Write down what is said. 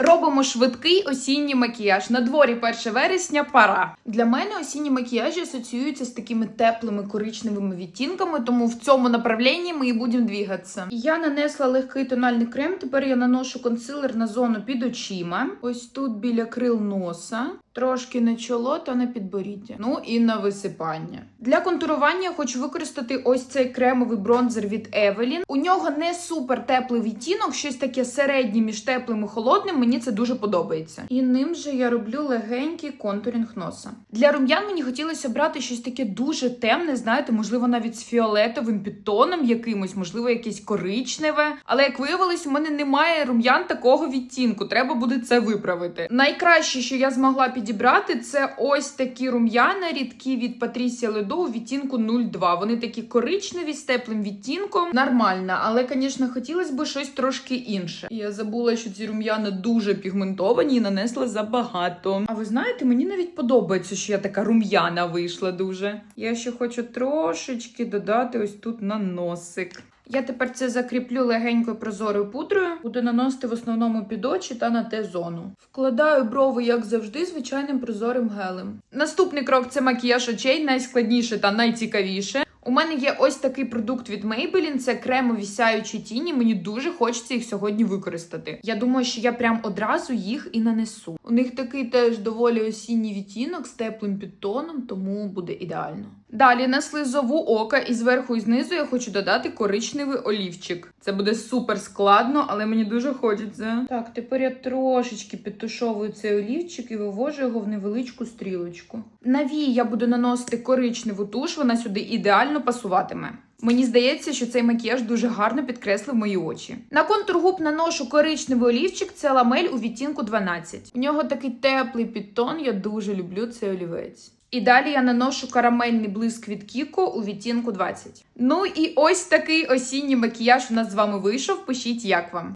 Робимо швидкий осінній макіяж. На дворі 1 вересня пора. Для мене осінні макіяжі асоціюються з такими теплими коричневими відтінками, тому в цьому направленні ми і будемо двігатися. Я нанесла легкий тональний крем. Тепер я наношу консилер на зону під очима. Ось тут біля крил носа. Трошки на чоло та на підборіддя. Ну і на висипання. Для контурування я хочу використати ось цей кремовий бронзер від Evelyn. У нього не супер теплий відтінок, щось таке середнє між теплим і холодним. Мені це дуже подобається. І ним же я роблю легенький контурінг носа. Для рум'ян мені хотілося брати щось таке дуже темне, знаєте, можливо, навіть з фіолетовим підтоном якимось, можливо, якесь коричневе. Але як виявилось, у мене немає рум'ян такого відтінку. Треба буде це виправити. Найкраще, що я змогла підібрати, це ось такі рум'яна рідкі від Патрісія Ледо у відтінку 02. Вони такі коричневі з теплим відтінком. Нормально, але, звісно, хотілося б щось трошки інше. Я забула, що ці рум'яна дуже пігментовані і нанесла забагато. А ви знаєте, мені навіть подобається, що я така рум'яна вийшла дуже. Я ще хочу трошечки додати ось тут на носик. Я тепер це закріплю легенькою прозорою пудрою. Буду наносити в основному під очі та на Т-зону. Вкладаю брови, як завжди, звичайним прозорим гелем. Наступний крок це макіяж очей, найскладніше та найцікавіше. У мене є ось такий продукт від Maybelline, це кремові сяючі тіні. Мені дуже хочеться їх сьогодні використати. Я думаю, що я прям одразу їх і нанесу. У них такий теж доволі осінній відтінок з теплим підтоном, тому буде ідеально. Далі на слизову ока і зверху і знизу я хочу додати коричневий олівчик. Це буде супер складно, але мені дуже хочеться. Так, тепер я трошечки підтушовую цей олівчик і вивожу його в невеличку стрілочку. На вії я буду наносити коричневу туш, вона сюди ідеально пасуватиме. Мені здається, що цей макіяж дуже гарно підкреслив мої очі. На контур губ наношу коричневий олівчик, це ламель у відтінку 12. У нього такий теплий підтон, я дуже люблю цей олівець. І далі я наношу карамельний блиск від Кіко у відтінку 20. Ну і ось такий осінній макіяж у нас з вами вийшов. Пишіть, як вам.